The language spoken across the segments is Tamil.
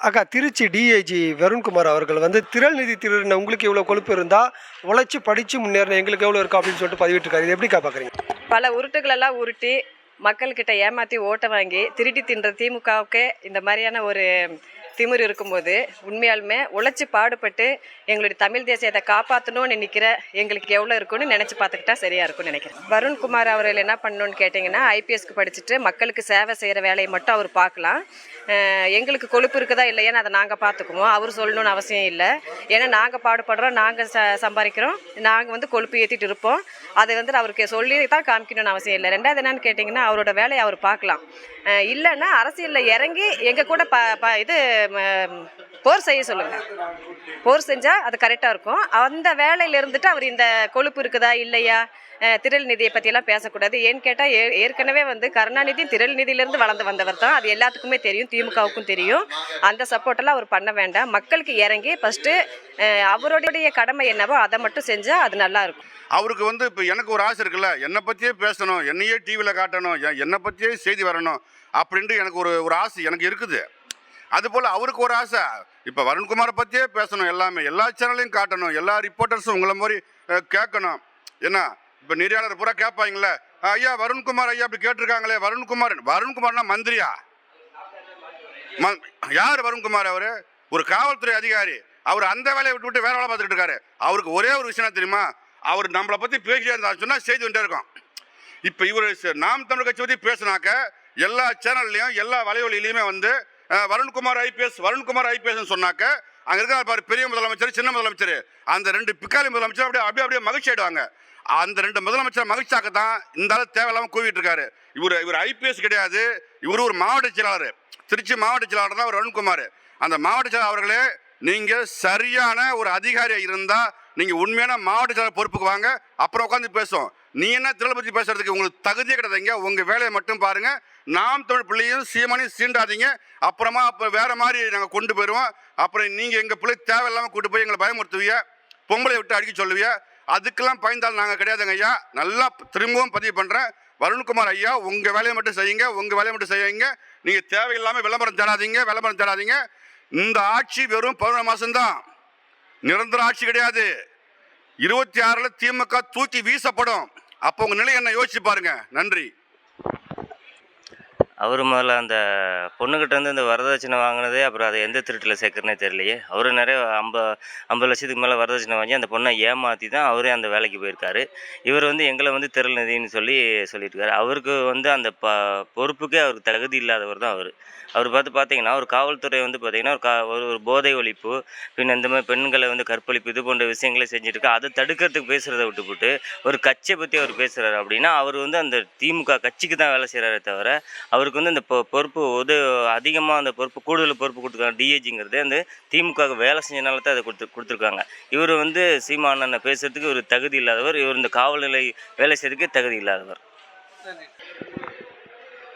அக்கா திருச்சி டிஐஜி வருண்குமார் அவர்கள் வந்து திரள் நிதி திருடின உங்களுக்கு எவ்வளோ கொழுப்பு இருந்தால் உழைச்சி படித்து முன்னேறின எங்களுக்கு எவ்வளோ இருக்கும் அப்படின்னு சொல்லிட்டு பதிவிட்டிருக்காரு. இது எப்படிக்கா பார்க்குறீங்க பல உருட்டுகளெல்லாம் உருட்டி மக்கள்கிட்ட ஏமாற்றி ஓட்டை வாங்கி திருடி தின்ற திமுகவுக்கு இந்த மாதிரியான ஒரு திமிரு இருக்கும்போது உண்மையாலுமே உழைச்சி பாடுபட்டு எங்களுடைய தமிழ் தேசியத்தை காப்பாற்றணும்னு நினைக்கிற எங்களுக்கு எவ்வளோ இருக்குன்னு நினச்சி பார்த்துக்கிட்டா சரியாக இருக்கும்னு நினைக்கிறேன். வருண்குமார் அவர்கள் என்ன பண்ணணும்னு கேட்டிங்கன்னா ஐபிஎஸ்க்கு படிச்சுட்டு மக்களுக்கு சேவை செய்கிற வேலையை மட்டும் அவர் பார்க்கலாம். எங்களுக்கு கொழுப்பு இருக்குதா இல்லையான்னு அதை நாங்கள் பார்த்துக்குவோம். அவர் சொல்லணும்னு அவசியம் இல்லை. ஏன்னா நாங்கள் பாடுபடுறோம் நாங்கள் ச சம்பாதிக்கிறோம். நாங்கள் வந்து கொழுப்பு ஏற்றிட்டு இருப்போம். அதை வந்து அவருக்கு சொல்லி தான் காமிக்கணும்னு அவசியம் இல்லை. ரெண்டாவது என்னன்னு கேட்டிங்கன்னா அவரோட வேலையை அவர் பார்க்கலாம். இல்லைன்னா அரசியலில் இறங்கி எங்கள் கூட ப ப இது போர் செய்ய சொல்லுங்கள் போர் செஞ்சால் அது கரெக்டாக இருக்கும். அந்த வேலையில் இருந்துட்டு அவர் இந்த கொழுப்பு இருக்குதா இல்லையா? திரள் நிதியை பற்றியெல்லாம் பேசக்கூடாது. ஏன்னு கேட்டால் ஏ ஏற்கனவே வந்து கருணாநிதி திரள் நிதியிலேருந்து வளர்ந்து வந்தவர் தான். அது எல்லாத்துக்குமே தெரியும் திமுகவுக்கும் தெரியும். அந்த சப்போர்ட்டெல்லாம் அவர் பண்ண வேண்டாம். மக்களுக்கு இறங்கி ஃபஸ்ட்டு அவருடைய கடமை என்னவோ அதை மட்டும் செஞ்சால் அது நல்லா இருக்கும். அவருக்கு வந்து இப்போ எனக்கு ஒரு ஆசை இருக்குல்ல. என்னை பற்றியே பேசணும் என்னையே டிவியில் காட்டணும் என்னை பற்றியே செய்தி வரணும் அப்படின்ட்டு எனக்கு ஒரு ஒரு ஆசை எனக்கு இருக்குது. அதுபோல் அவருக்கு ஒரு ஆசை. இப்போ வருண்குமாரை பற்றியே பேசணும். எல்லாமே எல்லா சேனலையும் காட்டணும். எல்லா ரிப்போர்ட்டர்ஸும் உங்களை மாதிரி கேட்கணும். என்ன இப்போ நெறியாளர் பூரா கேட்பாங்களே ஐயா வருண்குமார் ஐயா அப்படி கேட்டிருக்காங்களே வருண்குமார் வருண்குமார்னா மந்திரியா? யார் வருண்குமார் அவர்? ஒரு காவல்துறை அதிகாரி. அவர் அந்த வேலையை விட்டு விட்டு வேற வேலை பார்த்துட்டு இருக்காரு. அவருக்கு ஒரே ஒரு விஷயம் தெரியுமா? அவர் நம்மளை பற்றி பேசியா இருந்தா சொன்னால் செய்து கொண்டே இருக்கும். இப்போ இவர் நாம் தமிழ் கட்சி பற்றி பேசினாக்க எல்லா சேனல்லையும் எல்லா வலைவலியிலையுமே வந்து வருண்குமார் ஐபிஎஸ் வருண்குமார் ஐபிஎஸ் சொன்னாக்க அங்க இருக்கிற பாரு பெரிய முதலமைச்சர் சின்ன முதலமைச்சர் அந்த ரெண்டு பிக்காலி முதலமைச்சர் அப்படியே அப்படியே அப்படியே மகிழ்ச்சி ஆயிடுவாங்க. அந்த ரெண்டு முதலமைச்சர் மகிழ்ச்சியாக தான் இந்த அளவு தேவையில்லாம கூவிட்டு இருக்காரு இவர் இவர் ஐபிஎஸ் கிடையாது இவர் ஒரு மாவட்ட செயலாளர். திருச்சி மாவட்ட செயலாளர் தான் வருண்குமார். அந்த மாவட்ட செயலாளர் அவர்களே நீங்க சரியான ஒரு அதிகாரியா இருந்தா நீங்க உண்மையான மாவட்ட செயலாளர் பொறுப்புக்கு வாங்க அப்புறம் உட்காந்து பேசுவோம். நீ என்ன திரளை பற்றி பேசுறதுக்கு உங்களுக்கு தகுதியே கிடையாதுங்க. உங்கள் வேலையை மட்டும் பாருங்கள் நாம் தமிழ் பிள்ளையும் சீமானையும் சீண்டாதீங்க. அப்புறமா அப்போ வேறு மாதிரி நாங்கள் கொண்டு போயிடுவோம் அப்புறம் நீங்கள் எங்கள் பிள்ளை தேவையில்லாமல் கூட்டு போய் எங்களை பயமுறுத்துவீங்க பொம்பளை விட்டு அடிக்க சொல்லுவிய அதுக்கெல்லாம் பயந்தால் நாங்கள் கிடையாதுங்க ஐயா. நல்லா திரும்பவும் பதிவு பண்ணுறேன் வருண்குமார் ஐயா உங்கள் வேலையை மட்டும் செய்யுங்க. உங்கள் வேலையை மட்டும் செய்யுங்க நீங்கள் தேவையில்லாமல் விளம்பரம் தேடாதீங்க. விளம்பரம் தேடாதீங்க. இந்த ஆட்சி வெறும் பதினொரு மாதம்தான் நிரந்தர ஆட்சி கிடையாது. இருபத்தி ஆறில் திமுக தூக்கி வீசப்படும். அப்போ உங்க நிலை என்ன? யோசிச்சு பாருங்க. நன்றி. அவர் முதல்ல அந்த பொண்ணுக்கிட்டேருந்து இந்த வரதட்சணை வாங்கினதே அப்புறம் அதை எந்த திருட்டில் சேர்க்குறனே தெரியலையே. அவர் நிறைய ஐம்ப ஐம்பது லட்சத்துக்கு மேலே வரதட்சணை வாங்கி அந்த பொண்ணை ஏமாற்றி தான் அவரே அந்த வேலைக்கு போயிருக்காரு. இவர் வந்து எங்களை வந்து திரள் நிதின்னு சொல்லி சொல்லியிருக்காரு. அவருக்கு வந்து அந்த ப பொறுப்புக்கே அவருக்கு தகுதி இல்லாதவர் தான் அவர். அவர் பார்த்து பார்த்தீங்கன்னா ஒரு காவல்துறை வந்து பார்த்தீங்கன்னா ஒரு கா ஒரு ஒரு போதை ஒழிப்பு பின் இந்த மாதிரி பெண்களை வந்து கற்பழிப்பு இது போன்ற விஷயங்களை செஞ்சுட்டு அதை தடுக்கிறதுக்கு பேசுகிறத விட்டுவிட்டு ஒரு கட்சியை பற்றி அவர் பேசுகிறாரு அப்படின்னா அவர் வந்து அந்த திமுக கட்சிக்கு தான் வேலை செய்கிறாரே தவிர அவர் அவருக்கு வந்து இந்த பொ- பொறுப்பு உத அதிகமாக அந்த பொறுப்பு கூடுதல் பொறுப்பு கொடுத்துருக்காங்க டிஏஜிங்கிறது அந்த திமுக வேலை செஞ்சனால தான் அதை கொடுத்து கொடுத்துருக்காங்க. இவர் வந்து சீமானனை பேசுறதுக்கு ஒரு தகுதி இல்லாதவர். இவர் இந்த காவல் நிலை வேலை செய்யறதுக்கே தகுதி இல்லாதவர்.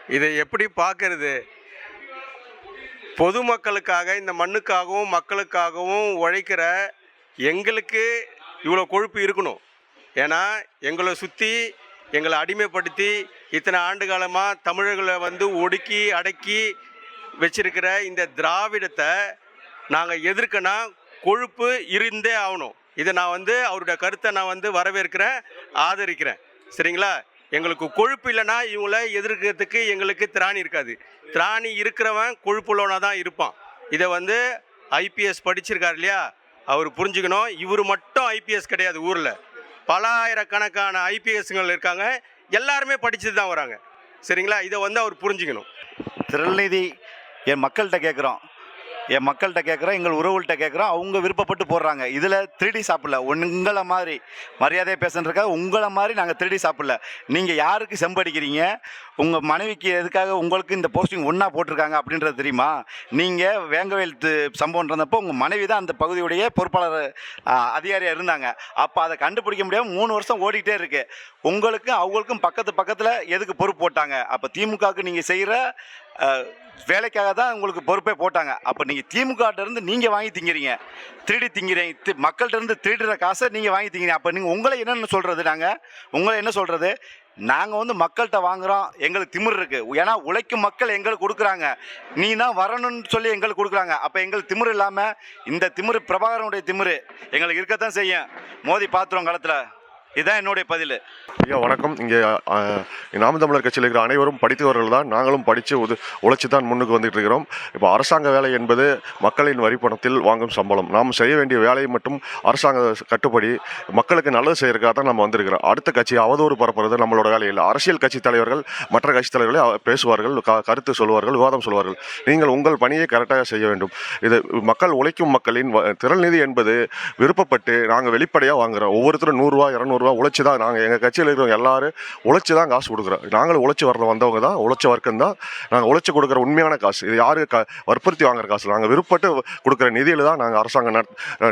இதை எப்படி பார்க்கறது? பொதுமக்களுக்காக இந்த மண்ணுக்காகவும் மக்களுக்காகவும் உழைக்கிற எங்களுக்கு இவ்வளோ கொழுப்பு இருக்கணும். ஏன்னா எங்களை சுற்றி எங்களை அடிமைப்படுத்தி இத்தனை ஆண்டு காலமாக தமிழர்களை வந்து ஒடுக்கி அடக்கி வச்சிருக்கிற இந்த திராவிடத்தை நாங்கள் எதிர்க்கனா கொழுப்பு இருந்தே ஆகணும். இதை நான் வந்து அவருடைய கருத்தை நான் வந்து வரவேற்கிறேன் ஆதரிக்கிறேன். சரிங்களா? எங்களுக்கு கொழுப்பு இல்லைன்னா இவங்கள எதிர்க்கிறதுக்கு எங்களுக்கு திராணி இருக்காது. திராணி இருக்கிறவன் கொழுப்புள்ளவனாக தான் இருப்பான். இதை வந்து ஐபிஎஸ் படிச்சிருக்காரு இல்லையா? அவர் புரிஞ்சுக்கணும். இவர் மட்டும் ஐபிஎஸ் கிடையாது ஊரில். பல ஆயிரக்கணக்கான ஐபிஎஸ்கள் இருக்காங்க. எல்லாருமே படிச்சுட்டு தான் வராங்க. சரிங்களா? இதை வந்து அவர் புரிஞ்சுக்கணும். திருநிதி என் மக்கள்கிட்ட கேட்குறோம் என் மக்கள்கிட்ட கேட்குறோம் எங்கள் உறவுகள்கிட்ட கேட்குறோம் அவங்க விருப்பப்பட்டு போடுறாங்க. இதில் திருடி சாப்பிடல. உங்களை மாதிரி மரியாதையை பேசுன்றதுக்காக உங்களை மாதிரி நாங்கள் திருடி சாப்பிடல. நீங்கள் யாருக்கு செம்படிக்கிறீங்க? உங்கள் மனைவிக்கு எதுக்காக உங்களுக்கு இந்த போஸ்டிங் ஒன்றா போட்டிருக்காங்க அப்படின்றது தெரியுமா? நீங்கள் வேங்கவேல் து- சம்பவம் இருந்தப்போ உங்கள் மனைவி தான் அந்த பகுதியுடைய பொறுப்பாளர் அதிகாரியாக இருந்தாங்க. அப்போ அதை கண்டுபிடிக்க முடியாமல் மூணு வருஷம் ஓடிக்கிட்டே இருக்குது உங்களுக்கும் அவங்களுக்கும் பக்கத்து பக்கத்தில் எதுக்கு பொறுப்பு போட்டாங்க? அப்போ திமுகவுக்கு நீங்கள் செய்கிற வேலைக்காக தான் உங்களுக்கு பொறுப்பே போட்டாங்க. அப்போ நீங்கள் திமுக நீங்கள் வாங்கி திங்கிறீங்க. திருடி திங்கிறீங்க தி- மக்கள்கிட்ட இருந்து திருடுற காசை நீங்கள் வாங்கி திங்கிறீங்க. அப்போ நீங்கள் உங்களை என்னென்னு சொல்கிறது நாங்கள் உங்களை என்ன சொல்கிறது நாங்கள் வந்து மக்கள்கிட்ட வாங்குறோம். எங்களுக்கு திமிர் இருக்குது ஏன்னா உழைக்கும் மக்கள் எங்களுக்கு கொடுக்குறாங்க. நீ தான் வரணும்னு சொல்லி எங்களுக்கு கொடுக்குறாங்க. அப்போ எங்களுக்கு திமிர் இல்லாமல் இந்த திமிரு பிரபாகரனுடைய திமிர் எங்களுக்கு இருக்கத்தான் செய்யும். மோதி பார்த்துருவோம் களத்தில். இதுதான் என்னுடைய பதில். ஐயா வணக்கம். இங்கே நாம் தமிழர் கட்சியில் இருக்கிற அனைவரும் படித்தவர்கள் தான். நாங்களும் படித்து உது உழைச்சி தான் முன்னுக்கு வந்துட்டு இருக்கிறோம். இப்போ அரசாங்க வேலை என்பது மக்களின் வரி பணத்தில் வாங்கும் சம்பளம். நாம் செய்ய வேண்டிய வேலையை மட்டும் அரசாங்க கட்டுப்படி மக்களுக்கு நல்லது செய்யறதுக்காக தான் நம்ம வந்திருக்கிறோம். அடுத்த கட்சி அவதூறு பரப்புறது நம்மளோட வேலை இல்லை. அரசியல் கட்சி தலைவர்கள் மற்ற கட்சி தலைவர்களை பேசுவார்கள் க- கருத்து சொல்வார்கள் விவாதம் சொல்வார்கள். நீங்கள் உங்கள் பணியை கரெக்டாக செய்ய வேண்டும். இது மக்கள் உழைக்கும் மக்களின் வ- நிதி என்பது விருப்பப்பட்டு நாங்கள் வெளிப்படையாக வாங்குறோம். ஒவ்வொருத்தரும் நூறுரூவா ரூபா உழைச்சி தான் நாங்கள் எங்கள் கட்சியில் இருக்கிறவங்க எல்லாரும் உழைச்சி தான் காசு கொடுக்குறோம். நாங்களும் உழைச்சி வரல வந்தவங்க தான் உழைச்ச வர்க்கம் தான். நாங்கள் உழைச்சி கொடுக்குற உண்மையான காசு. இது யாரு க வற்புறுத்தி வாங்குற காசு? நாங்கள் விருப்பப்பட்டு கொடுக்குற நிதியில் தான் நாங்கள் அரசாங்கம் நட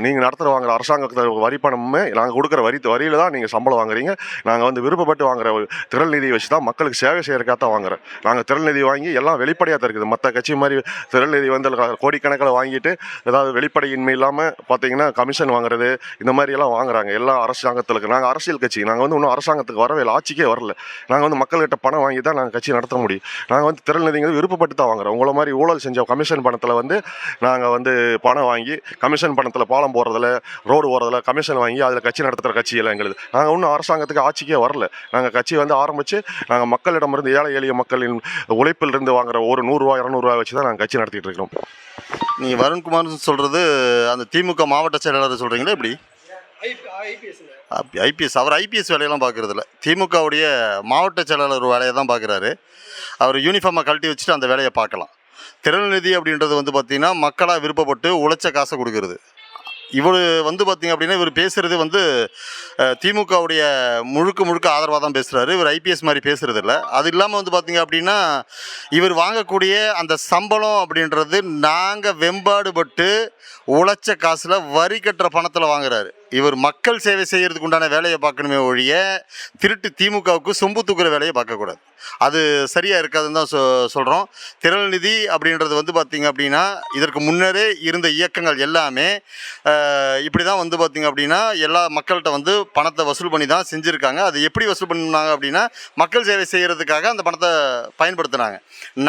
நீங்கள் நடத்துகிற வாங்குற அரசாங்கத்தை வரி பணமுமே நாங்கள் கொடுக்குற வரி வரியில் தான் நீங்கள் சம்பளம் வாங்குறீங்க. நாங்கள் வந்து விருப்பப்பட்டு வாங்குற திரள் நிதியை வச்சு தான் மக்களுக்கு சேவை செய்கிறக்காக தான் வாங்குறோம். நாங்கள் திரள் நிதி வாங்கி எல்லாம் வெளிப்படையாக தான் இருக்குது. மற்ற கட்சி மாதிரி திரள் நிதி வந்து கோடிக்கணக்கில் வாங்கிட்டு ஏதாவது வெளிப்படையின்மை இல்லாமல் பார்த்தீங்கன்னா கமிஷன் வாங்குறது இந்த மாதிரி எல்லாம் வாங்குறாங்க. எல்லா அரசாங்கத்தில் இருக்கு நாங்கள் அரசியல் கட்சி. நாங்கள் வந்து இன்னும் அரசாங்கத்துக்கு வரவே இல்லை. ஆட்சிக்கே வரல. நாங்கள் வந்து மக்கள்கிட்ட பணம் வாங்கி தான் நாங்கள் கட்சி நடத்த முடியும். நாங்கள் வந்து திரள் நிதிங்கிறது விருப்பப்பட்டு தான் வாங்குறோம். உங்களை மாதிரி ஊழல் செஞ்ச கமிஷன் பணத்தில் வந்து நாங்கள் வந்து பணம் வாங்கி கமிஷன் பணத்தில் பாலம் போடுறதுல ரோடு போடுறதுல கமிஷன் வாங்கி அதில் கட்சி நடத்துகிற கட்சி எல்லாம் எங்களுது. நாங்கள் இன்னும் அரசாங்கத்துக்கு ஆட்சிக்கே வரல. நாங்கள் கட்சி வந்து ஆரம்பித்து நாங்கள் மக்களிடமிருந்து ஏழை எளிய மக்களின் உழைப்பிலிருந்து வாங்குற ஒரு நூறுரூவா இரநூறுவா வச்சு தான் நாங்கள் கட்சி நடத்திட்டு இருக்கிறோம். நீங்கள் வருண்குமார்னு சொல்கிறது அந்த திமுக மாவட்ட செயலாளர் சொல்கிறீங்களா எப்படி? ஐபிஎஸ் ஐபிஎஸ் அவர் ஐபிஎஸ் வேலையெல்லாம் பார்க்குறதில்ல. திமுகவுடைய மாவட்ட செயலாளர் வேலையை தான் பார்க்குறாரு. அவர் யூனிஃபார்மை கழட்டி வச்சுட்டு அந்த வேலையை பார்க்கலாம். திறன்நிதி அப்படின்றது வந்து பார்த்திங்கன்னா மக்களாக விருப்பப்பட்டு உழைச்ச காசை கொடுக்கறது. இவர் வந்து பார்த்திங்க அப்படின்னா இவர் பேசுகிறது வந்து திமுகவுடைய முழுக்க முழுக்க ஆதரவாக தான் பேசுகிறாரு இவர் ஐபிஎஸ் மாதிரி பேசுகிறது இல்லை அது இல்லாமல் வந்து பார்த்திங்க அப்படின்னா இவர் வாங்கக்கூடிய அந்த சம்பளம் அப்படின்றது நாங்கள் வெம்பாடுபட்டு உழைச்ச காசில் வரி கட்டுற பணத்தில் வாங்குறாரு. இவர் மக்கள் சேவை செய்கிறதுக்கு உண்டான வேலையை பார்க்கணுமே ஒழிய திருட்டு திமுகவுக்கு சொம்பு தூக்குற வேலையை பார்க்கக்கூடாது. அது சரியாக இருக்காதுன்னு தான் சொ சொல்கிறோம் திரள்நிதி அப்படின்றது வந்து பார்த்திங்க அப்படின்னா இதற்கு முன்னரே இருந்த இயக்கங்கள் எல்லாமே இப்படி தான் வந்து பார்த்திங்க அப்படின்னா எல்லா மக்கள்கிட்ட வந்து பணத்தை வசூல் பண்ணி தான் செஞ்சுருக்காங்க. அது எப்படி வசூல் பண்ணாங்க அப்படின்னா மக்கள் சேவை செய்கிறதுக்காக அந்த பணத்தை பயன்படுத்துனாங்க.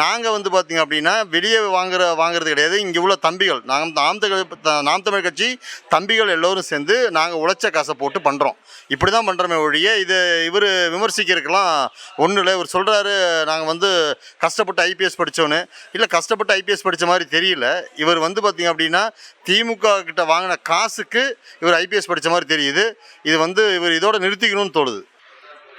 நாங்கள் வந்து பார்த்திங்க அப்படின்னா வெளியே வாங்குற வாங்குறது கிடையாது. இங்கே உள்ள தம்பிகள் நாங்கள் நாம் தமிழ் நாம் தமிழ் கட்சி தம்பிகள் எல்லோரும் சேர்ந்து நாங்கள் உழைச்ச காசை போட்டு பண்ணுறோம் இப்படி தான் பண்ணுறோமே ஒழிய இது இவர் விமர்சிக்கிறதுக்கெல்லாம் ஒன்றும் இல்லை. இவர் சொல்கிறாரு நாங்கள் வந்து கஷ்டப்பட்டு ஐபிஎஸ் படித்தோன்னு இல்லை கஷ்டப்பட்டு ஐபிஎஸ் படித்த மாதிரி தெரியல. இவர் வந்து பார்த்திங்க அப்படின்னா திமுக கிட்ட வாங்கின காசுக்கு இவர் ஐபிஎஸ் படித்த மாதிரி தெரியுது. இது வந்து இவர் இதோட நிறுத்திக்கணும்னு தோணுது.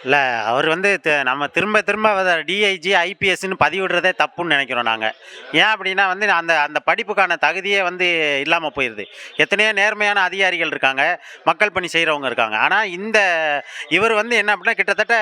இல்லை அவர் வந்து த- நம்ம திரும்ப திரும்ப டிஐஜி ஐபிஎஸ்ன்னு பதிவிடுறதே தப்புன்னு நினைக்கிறோம் நாங்கள் ஏன் அப்படின்னா வந்து அந்த அந்த படிப்புக்கான தகுதியே வந்து இல்லாமல் போயிடுது எத்தனையோ நேர்மையான அதிகாரிகள் இருக்காங்க மக்கள் பணி செய்கிறவங்க இருக்காங்க. ஆனால் இந்த இவர் வந்து என்ன அப்படின்னா கிட்டத்தட்ட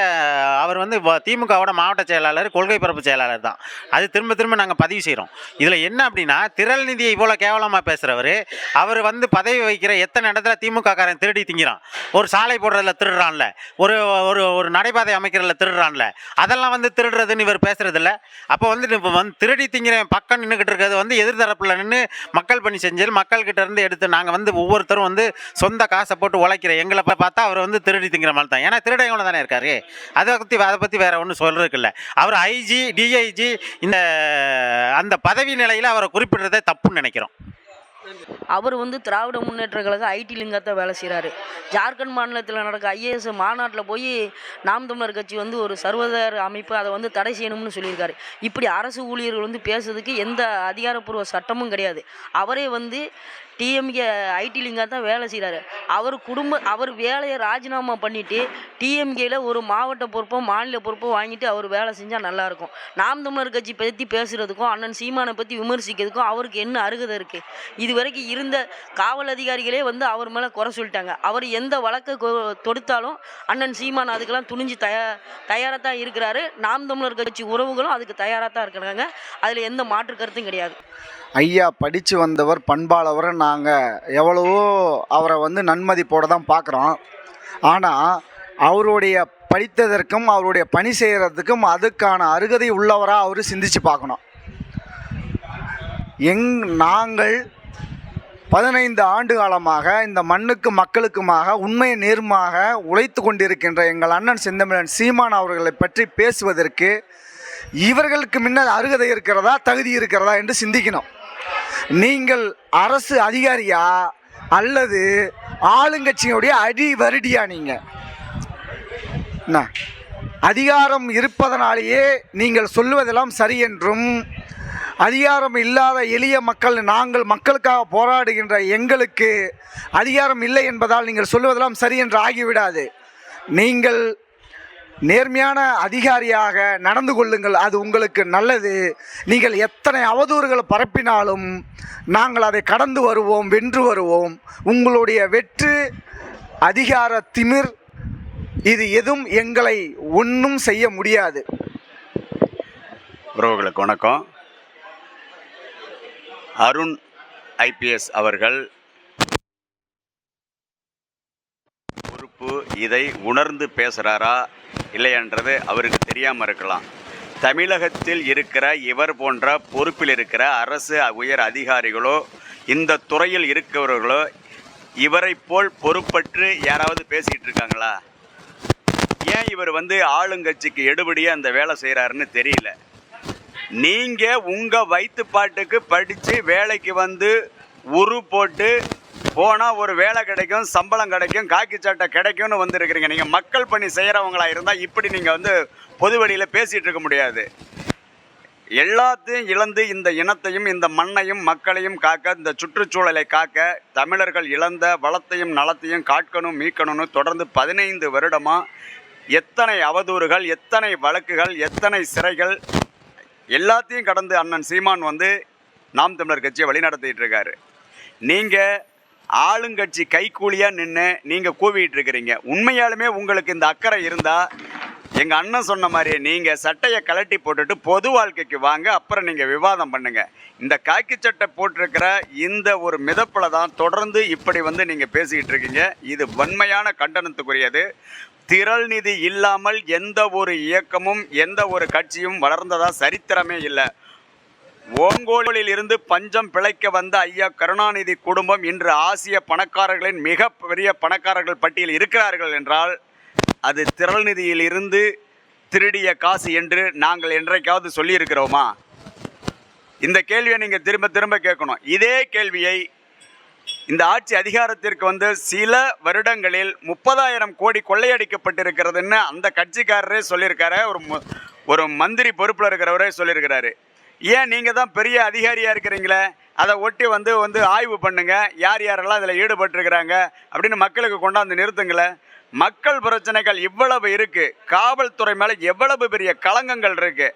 அவர் வந்து திமுகவோட மாவட்ட செயலாளர் கொள்கை பரப்பு செயலாளர் தான். அது திரும்ப திரும்ப நாங்கள் பதிவு செய்கிறோம் இதில் என்ன அப்படின்னா திரள் நிதியை இவ்வளோ கேவலமாக பேசுகிறவர் அவர் வந்து பதவி வைக்கிற எத்தனை இடத்துல திமுக காரன் திருடி திங்கிறான்? ஒரு சாலை போடுறதுல திருடுறான்ல. ஒரு ஒரு ஒரு நடைபாதை அமைக்கிறதில்ல திருடுறான்ல. அதெல்லாம் வந்து திருடுறதுன்னு இவர் பேசுறதில்ல. அப்போ வந்து இப்போ வந்து திருடி திங்கிற பக்கம் நின்றுக்கிட்டு இருக்கிறது வந்து எதிர்த்தரப்பில் நின்று மக்கள் பணி செஞ்சு மக்கள்கிட்ட இருந்து எடுத்து நாங்கள் வந்து ஒவ்வொருத்தரும் வந்து சொந்த காசை போட்டு உழைக்கிற எங்களை பார்த்தா அவர் வந்து திருடி திங்கிற மாதிரி தான். ஏன்னா திருடையோட தானே இருக்காரு? அதை பற்றி அதை பற்றி வேற ஒன்றும் சொல்கிறதுக்கு இல்லை அவர் ஐஜி டிஐஜி இந்த அந்த பதவி நிலையில் அவரை குறிப்பிடுறதே தப்புன்னு நினைக்கிறோம். அவர் வந்து திராவிட முன்னேற்ற கழக ஐடி லிங்கத்தை வேலை செய்கிறாரு ஜார்க்கண்ட் மாநிலத்தில் நடக்க ஐஏஎஸ் மாநாட்டில் போய் நாம் தமிழர் கட்சி வந்து ஒரு சர்வதேச அமைப்பு அதை வந்து தடை செய்யணும்னு சொல்லியிருக்காரு. இப்படி அரசு ஊழியர்கள் வந்து பேசுறதுக்கு எந்த அதிகாரப்பூர்வ சட்டமும் கிடையாது. அவரே வந்து டிஎம்கே ஐடி லிங்காக தான் வேலை செய்கிறாரு அவர் குடும்ப அவர் வேலையை ராஜினாமா பண்ணிவிட்டு டிஎம்கேயில் ஒரு மாவட்ட பொறுப்போ மாநில பொறுப்போ வாங்கிட்டு அவர் வேலை செஞ்சால் நல்லாயிருக்கும் நாம் தமிழர் கட்சி பற்றி பேசுகிறதுக்கும் அண்ணன் சீமானை பற்றி விமர்சிக்கிறதுக்கும் அவருக்கு என்ன அருகதை இருக்குது இது வரைக்கும் இருந்த காவல் அதிகாரிகளே வந்து அவர் மேலே குறை சொல்லிட்டாங்க. அவர் எந்த வழக்கை கொ- தொடுத்தாலும் அண்ணன் சீமான் அதுக்கெல்லாம் துணிஞ்சு தயா தயாராக தான் இருக்கிறாரு. நாம் தமிழர் கட்சி உறவுகளும் அதுக்கு தயாராக தான் இருக்கிறாங்க அதில் எந்த மாற்று கருத்தும் கிடையாது. ஐயா படித்து வந்தவர் பண்பாளவர் நாங்கள் எவ்வளவோ அவரை வந்து நன்மதிப்போடு தான் பார்க்குறோம். ஆனால் அவருடைய படித்ததற்கும் அவருடைய பணி செய்கிறதுக்கும் அதுக்கான அருகதை உள்ளவராக அவர் சிந்திச்சு பார்க்கணும். எங் நாங்கள் பதினைந்து ஆண்டு காலமாக இந்த மண்ணுக்கு மக்களுக்குமாக உண்மை நேர்மாக உழைத்து கொண்டிருக்கின்ற எங்கள் அண்ணன் செந்தமிழன் சீமான் அவர்களை பற்றி பேசுவதற்கு இவர்களுக்கு முன்னர் அருகதை இருக்கிறதா தகுதி இருக்கிறதா என்று சிந்திக்கணும். நீங்கள் அரசு அதிகாரியா அல்லது ஆளுங்கட்சியினுடைய அடி வருடியா நீங்கள் என்ன அதிகாரம் இருப்பதனாலேயே நீங்கள் சொல்லுவதெல்லாம் சரி என்றும் அதிகாரம் இல்லாத எளிய மக்கள் நாங்கள் மக்களுக்காக போராடுகின்ற எங்களுக்கு அதிகாரம் இல்லை என்பதால் நீங்கள் சொல்லுவதெல்லாம் சரி என்று ஆகிவிடாது. நீங்கள் நேர்மையான அதிகாரியாக நடந்து கொள்ளுங்கள். அது உங்களுக்கு நல்லது. நீங்கள் எத்தனை அவதூறுகளை பரப்பினாலும் நாங்கள் அதை கடந்து வருவோம் வென்று வருவோம். உங்களுடைய வெற்று அதிகார திமிர் இது எதுவும் எங்களை ஒன்றும் செய்ய முடியாது. உறவுகளுக்கு வணக்கம். அருண் ஐபிஎஸ் அவர்கள் பொறுப்பு இதை உணர்ந்து பேசுகிறாரா இல்லையன்றது அவருக்கு தெரியாமல் இருக்கலாம். தமிழகத்தில் இருக்கிற இவர் போன்ற பொறுப்பில் இருக்கிற அரசு உயர் அதிகாரிகளோ இந்த துறையில் இருக்கிறவர்களோ இவரைப் போல் பொறுப்பற்று யாராவது பேசிகிட்டு இருக்காங்களா? ஏன் இவர் வந்து ஆளுங்கட்சிக்கு எடுபடியாக அந்த வேலை செய்கிறாருன்னு தெரியல. நீங்கள் உங்கள் வயிற்றுப்பாட்டுக்கு படித்து வேலைக்கு வந்து உரு போட்டு போனால் ஒரு வேலை கிடைக்கும் சம்பளம் கிடைக்கும் காக்கி சட்டை கிடைக்கும்னு வந்திருக்கிறீங்க. நீங்கள் மக்கள் பணி செய்கிறவங்களா இருந்தால் இப்படி நீங்கள் வந்து பொது வழியில் பேசிகிட்டு இருக்க முடியாது. எல்லாத்தையும் இழந்து இந்த இனத்தையும் இந்த மண்ணையும் மக்களையும் காக்க இந்த சுற்றுச்சூழலை காக்க தமிழர்கள் இழந்த வளத்தையும் நலத்தையும் காக்கணும் மீட்கணும்னு தொடர்ந்து பதினைந்து வருடமாக எத்தனை அவதூறுகள் எத்தனை வழக்குகள் எத்தனை சிறைகள் எல்லாத்தையும் கடந்து அண்ணன் சீமான் வந்து நாம் தமிழர் கட்சியை வழிநடத்திட்டு இருக்காரு. நீங்கள் ஆளுங்கட்சி கைக்கூலியாக நின்று நீங்கள் கூவிட்டு இருக்கிறீங்க. உண்மையாலுமே உங்களுக்கு இந்த அக்கறை இருந்தால் எங்கள் அண்ணன் சொன்ன மாதிரி நீங்கள் சட்டையை கலட்டி போட்டுட்டு பொது வாழ்க்கைக்கு வாங்க அப்புறம் நீங்கள் விவாதம் பண்ணுங்கள் இந்த காக்கி சட்டை போட்டிருக்கிற இந்த ஒரு மிதப்பில் தான் தொடர்ந்து இப்படி வந்து நீங்கள் பேசிக்கிட்டு இருக்கீங்க. இது வன்மையான கண்டனத்துக்குரியது. திரள் நிதி இல்லாமல் எந்த ஒரு இயக்கமும் எந்த ஒரு கட்சியும் வளர்ந்ததா சரித்திரமே இல்லை. ஓங்கோலில் இருந்து பஞ்சம் பிழைக்க வந்த ஐயா கருணாநிதி குடும்பம் இன்று ஆசிய பணக்காரர்களின் மிக பெரிய பணக்காரர்கள் பட்டியல் இருக்கிறார்கள் என்றால் அது திரள் நிதியில் இருந்து திருடிய காசு என்று நாங்கள் என்றைக்காவது சொல்லியிருக்கிறோமா? இந்த கேள்வியை நீங்கள் திரும்ப திரும்ப கேட்கணும். இதே கேள்வியை இந்த ஆட்சி அதிகாரத்திற்கு வந்து சில வருடங்களில் முப்பதாயிரம் கோடி கொள்ளையடிக்கப்பட்டிருக்கிறதுன்னு அந்த கட்சிக்காரரே சொல்லியிருக்காரு. ஒரு ஒரு மந்திரி பொறுப்பில் இருக்கிறவரே சொல்லியிருக்கிறாரு. ஏன் நீங்கள் தான் பெரிய அதிகாரியாக இருக்கிறீங்களே? அதை ஒட்டி வந்து வந்து ஆய்வு பண்ணுங்கள் யார் யாரெல்லாம் அதில் ஈடுபட்டிருக்கிறாங்க அப்படின்னு மக்களுக்கு கொண்டாந்து நிறுத்துங்களேன் மக்கள் பிரச்சனைகள் இவ்வளவு இருக்குது காவல்துறை மேலே எவ்வளவு பெரிய களங்கங்கள் இருக்குது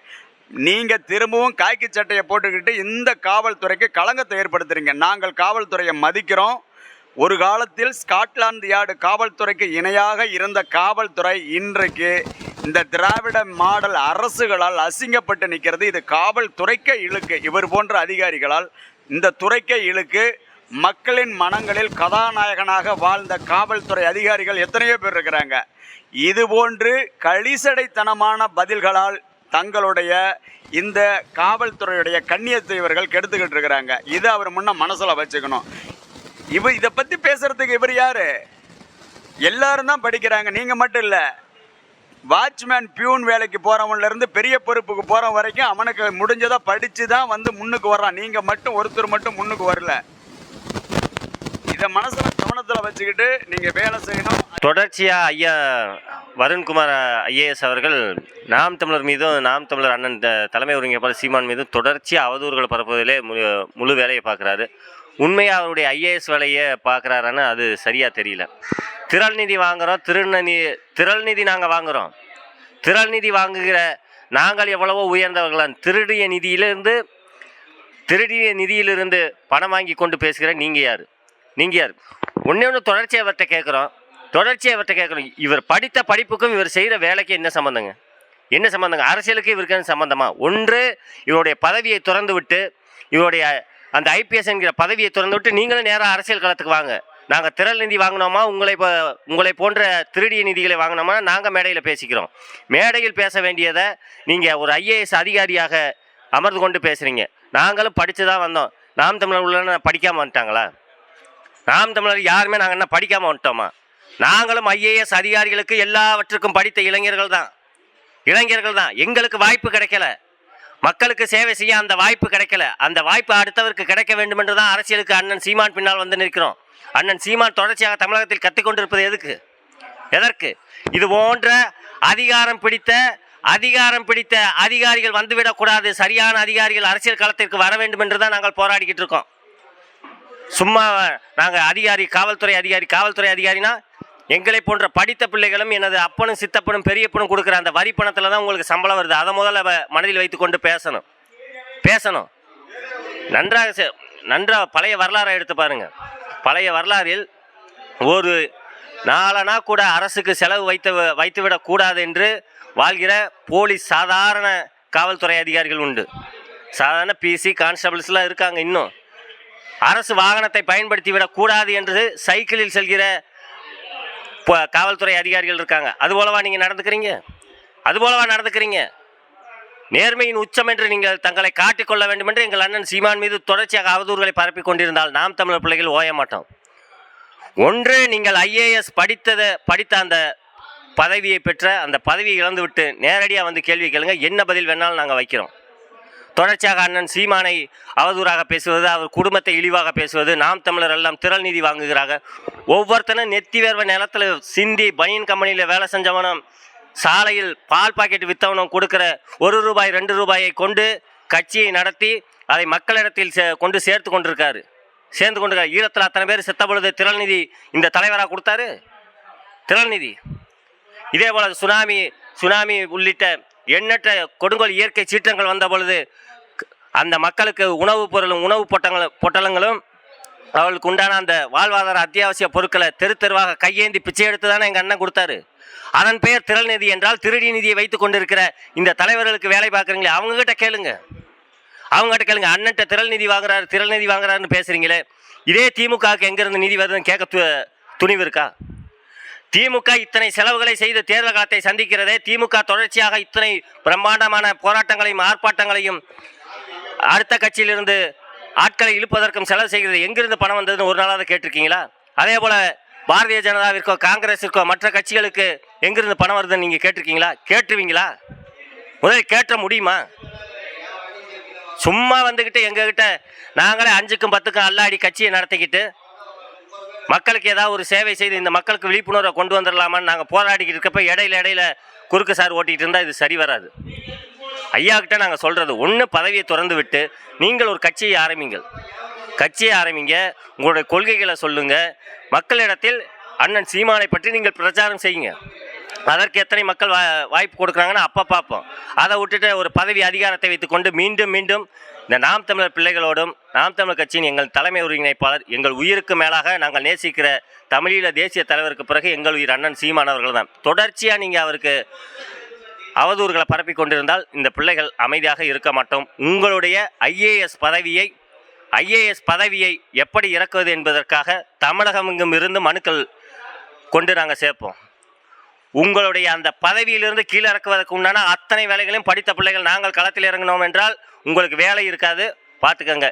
நீங்கள் திரும்பவும் காய்க்கு சட்டையை போட்டுக்கிட்டு இந்த காவல்துறைக்கு களங்கத்தை ஏற்படுத்துறீங்க. நாங்கள் காவல்துறையை மதிக்கிறோம். ஒரு காலத்தில் ஸ்காட்லாந்து யார்டு காவல்துறைக்கு இணையாக இருந்த காவல்துறை இன்றைக்கு இந்த திராவிட மாடல் அரசுகளால் அசிங்கப்பட்டு நிற்கிறது. இது காவல்துறைக்கே இழுக்கு. இவர் போன்ற அதிகாரிகளால் இந்த துறைக்கே இழுக்கு. மக்களின் மனங்களில் கதாநாயகனாக வாழ்ந்த காவல்துறை அதிகாரிகள் எத்தனையோ பேர் இருக்கிறாங்க. இது போன்று களிசடைத்தனமான பதில்களால் தங்களுடைய இந்த காவல்துறையுடைய கண்ணியத்தை இவர்கள் கெடுத்துக்கிட்டு இருக்கிறாங்க. இதை அவர் முன்ன மனசில் வச்சுக்கணும். இவர் இதை பற்றி பேசுறதுக்கு இவர் யாரு? எல்லாரும் தான் படிக்கிறாங்க. நீங்கள் மட்டும் இல்லை. வாட்ச்மேன் பியூன் வேலைக்கு போகிறவன்லேருந்து பெரிய பொறுப்புக்கு போகிற வரைக்கும் அவனுக்கு முடிஞ்சதை படித்து தான் வந்து முன்னுக்கு வர்றான். நீங்கள் மட்டும் ஒருத்தர் மட்டும் முன்னுக்கு வரல. இதை மனசில் கவனத்தில் வச்சுக்கிட்டு நீங்கள் வேலை செய்யணும். தொடர்ச்சியாக ஐயா வருண்குமார் ஐஏஎஸ் அவர்கள் நாம் தமிழர் மீதும் நாம் தமிழர் அண்ணன் தலைமை ஒருங்கிணைப்பாளர் சீமான் மீதும் தொடர்ச்சியாக அவதூறுகளை பரப்புவதிலே முழு முழு வேலையை பார்க்குறாரு. உண்மையாக அவருடைய ஐஏஎஸ் வேலையை பார்க்குறாருன்னு அது சரியாக தெரியல. திரள் நிதி வாங்குகிறோம் திருநி திரள் நிதி நாங்கள் வாங்குகிறோம் திரள் நிதி வாங்குகிற நாங்கள் எவ்வளவோ உயர்ந்தவர்களான் திருடிய நிதியிலிருந்து திருடிய நிதியிலிருந்து பணம் வாங்கி கொண்டு பேசுகிற நீங்கள் யார்? நீங்கள் யார்? ஒன்றே ஒன்று தொடர்ச்சியை அவர்கிட்ட கேட்குறோம். தொடர்ச்சியை அவர்கிட்ட கேட்குறோம். இவர் படித்த படிப்புக்கும் இவர் செய்கிற வேலைக்கு என்ன சம்மந்தங்க என்ன சம்மந்தங்க அரசியலுக்கு இவருக்கு என்ன சம்மந்தமா ஒன்று இவருடைய பதவியை திறந்து விட்டு இவருடைய அந்த ஐபிஎஸ் என்கிற பதவியை திறந்து விட்டு நீங்களும் நேராக அரசியல் களத்துக்கு வாங்க. நாங்கள் திரள் நிதி வாங்கினோமா? உங்களை இப்போ உங்களை போன்ற திருடிய நிதிகளை வாங்கினோமா? நாங்கள் மேடையில் பேசிக்கிறோம். மேடையில் பேச வேண்டியதை நீங்கள் ஒரு ஐஏஎஸ் அதிகாரியாக அமர்ந்து கொண்டு பேசுகிறீங்க நாங்களும் படித்து தான் வந்தோம். நாம் தமிழர் உள்ள படிக்காமல் வந்துட்டாங்களா? நாம் தமிழர் யாருமே நாங்கள் என்ன படிக்காமல் வந்துட்டோமா? நாங்களும் ஐஏஎஸ் அதிகாரிகளுக்கு எல்லாவற்றுக்கும் படித்த இளைஞர்கள் தான் இளைஞர்கள் தான் எங்களுக்கு வாய்ப்பு கிடைக்கல. மக்களுக்கு சேவை செய்ய அந்த வாய்ப்பு கிடைக்கல. அந்த வாய்ப்பு அடுத்தவருக்கு கிடைக்க வேண்டும் என்று தான் அரசியலுக்கு அண்ணன் சீமான் பின்னால் வந்து நிற்கிறோம். அண்ணன் சீமான் தொடர்ச்சியாக தமிழகத்தில் கற்றுக்கொண்டிருப்பது எதுக்கு? எதற்கு? இது போன்ற அதிகாரம் பிடித்த அதிகாரம் பிடித்த அதிகாரிகள் வந்துவிடக்கூடாது சரியான அதிகாரிகள் அரசியல் களத்திற்கு வர வேண்டும் என்று தான் நாங்கள் போராடிக்கிட்டு இருக்கோம். சும்மா நாங்கள் அதிகாரி காவல்துறை அதிகாரி காவல்துறை அதிகாரினா எங்களை போன்ற படித்த பிள்ளைகளும் எனது அப்பனும் சித்தப்பனும் பெரியப்பனும் கொடுக்குற அந்த வரி பணத்தில் தான் உங்களுக்கு சம்பளம் வருது. அதை முதல்ல மனதில் வைத்துக்கொண்டு பேசணும். பேசணும். நன்றாக செ- நன்றாக பழைய வரலாறை எடுத்து பாருங்கள் பழைய வரலாறில் ஒரு நாளனா கூட அரசுக்கு செலவு வைத்து வைத்துவிடக் கூடாது என்று வாழ்கிற போலீஸ் சாதாரண காவல்துறை அதிகாரிகள் உண்டு. சாதாரண பிசி கான்ஸ்டபிள்ஸ்லாம் இருக்காங்க இன்னும். அரசு வாகனத்தை பயன்படுத்தி விடக்கூடாது என்று சைக்கிளில் செல்கிற இப்போ காவல்துறை அதிகாரிகள் இருக்காங்க. அது போலவா நீங்கள் நடந்துக்கிறீங்க? அது போலவா நடந்துக்கிறீங்க? நேர்மையின் உச்சம் என்று நீங்கள் தங்களை காட்டிக்கொள்ள வேண்டும் என்று எங்கள் அண்ணன் சீமான் மீது தொடர்ச்சியாக அவதூறுகளை பரப்பி கொண்டிருந்தால் நாம் தமிழர் பிள்ளைகள் ஓய மாட்டோம். ஒன்று நீங்கள் ஐஏஎஸ் படித்ததை படித்த அந்த பதவியை பெற்ற அந்த பதவியை இழந்துவிட்டு நேரடியாக வந்து கேள்வி கேளுங்க. என்ன பதில் வேணாலும் நாங்கள் வைக்கிறோம். தொடர்ச்சியாக அண்ணன் சீமானை அவதூறாக பேசுவது அவர் குடும்பத்தை இழிவாக பேசுவது நாம் தமிழர் எல்லாம் திரள் நிதி வாங்குகிறாங்க ஒவ்வொருத்தனும் நெத்தி வேர்வை நிலத்தில் சிந்தி பனியன் கம்பெனியில் வேலை செஞ்சவனும் சாலையில் பால் பாக்கெட் வித்தவனும் கொடுக்குற ஒரு ரூபாய் ரெண்டு ரூபாயை கொண்டு கட்சியை நடத்தி அதை மக்களிடத்தில் சே- கொண்டு சேர்த்து கொண்டிருக்காரு. சேர்ந்து கொண்டிருக்காரு. ஈழத்தில் அத்தனை பேர் செத்த பொழுது திரள் நிதி இந்த தலைவராக கொடுத்தாரு? திரள் நிதி. இதே போல சுனாமி சுனாமி உள்ளிட்ட எண்ணற்ற கொடுங்கோல் இயற்கை சீற்றங்கள் வந்த பொழுது அந்த மக்களுக்கு உணவுப் பொருளும் உணவு பொட்டங்களும் பொட்டலங்களும் அவளுக்கு உண்டான அந்த வாழ்வாதார அத்தியாவசிய பொருட்களை தெரு தெருவாக கையேந்தி பிச்சை எடுத்து தானே எங்கள் அண்ணன் கொடுத்தாரு. அதன் பெயர் திரள் நிதி என்றால் திருடி நிதியை வைத்து கொண்டிருக்கிற இந்த தலைவர்களுக்கு வேலை பார்க்குறீங்களே அவங்ககிட்ட கேளுங்க. அவங்ககிட்ட கேளுங்க அண்ணன்ட்ட திரள் நிதி வாங்குறாரு திரள் நிதி வாங்குறாருன்னு பேசுகிறீங்களே இதே திமுகவுக்கு எங்கேருந்து நிதி வருதுன்னு கேட்க து துணிவு இருக்கா? திமுக இத்தனை செலவுகளை செய்து தேர்தல் காலத்தை சந்திக்கிறதே திமுக தொடர்ச்சியாக இத்தனை பிரம்மாண்டமான போராட்டங்களையும் ஆர்ப்பாட்டங்களையும் அடுத்த கட்சியிலிருந்து ஆட்களை இழுப்பதற்கும் செலவு செய்கிறது. எங்கிருந்து பணம் வந்ததுன்னு ஒரு நாளாவது கேட்டிருக்கீங்களா? அதே போல் பாரதிய ஜனதாவிற்கோ காங்கிரஸிற்கோ மற்ற கட்சிகளுக்கு எங்கிருந்து பணம் வருதுன்னு நீங்கள் கேட்டிருக்கீங்களா? கேட்டுருவீங்களா? முதலில் கேட்ட முடியுமா? சும்மா வந்துக்கிட்டு எங்ககிட்ட நாங்களே அஞ்சுக்கும் பத்துக்கும் அல்லாடி கட்சியை நடத்திக்கிட்டு மக்களுக்கு ஏதாவது ஒரு சேவை செய்து இந்த மக்களுக்கு விழிப்புணர்வை கொண்டு வந்துடலாமான்னு நாங்கள் போராடிக்கிட்டு இருக்கப்ப இடையில இடையில குறுக்கு சார் ஓட்டிகிட்டு இருந்தால் இது சரி வராது. ஐயா கிட்ட நாங்கள் சொல்கிறது ஒன்று பதவியை திறந்து விட்டு நீங்கள் ஒரு கட்சியை ஆரம்பிங்கள். கட்சியை ஆரம்பிங்க உங்களுடைய கொள்கைகளை சொல்லுங்கள் மக்களிடத்தில் அண்ணன் சீமானை பற்றி நீங்கள் பிரச்சாரம் செய்யுங்க. அதற்கு எத்தனை மக்கள் வா வாய்ப்பு கொடுக்குறாங்கன்னு அப்போ பார்ப்போம். அதை விட்டுட்டு ஒரு பதவி அதிகாரத்தை வைத்துக்கொண்டு மீண்டும் மீண்டும் இந்த நாம் தமிழர் பிள்ளைகளோடும் நாம் தமிழர் கட்சியின் எங்கள் தலைமை ஒருங்கிணைப்பாளர் எங்கள் உயிருக்கு மேலாக நாங்கள் நேசிக்கிற தமிழீழ தேசிய தலைவருக்கு பிறகு எங்கள் உயிர் அண்ணன் சீமான் அவர்கள் தான். தொடர்ச்சியாக நீங்கள் அவருக்கு அவதூறுகளை பரப்பி கொண்டிருந்தால் இந்த பிள்ளைகள் அமைதியாக இருக்க மாட்டோம். உங்களுடைய ஐஏஎஸ் பதவியை ஐஏஎஸ் பதவியை எப்படி இறக்குவது என்பதற்காக தமிழகம் எங்கும் இருந்து மனுக்கள் கொண்டு நாங்கள் சேர்ப்போம். உங்களுடைய அந்த பதவியிலிருந்து கீழே இறக்குவதற்கு உண்டான அத்தனை வேலைகளையும் படித்த பிள்ளைகள் நாங்கள் களத்தில் இறங்கினோம் என்றால் உங்களுக்கு வேலை இருக்காது. பார்த்துக்கங்க.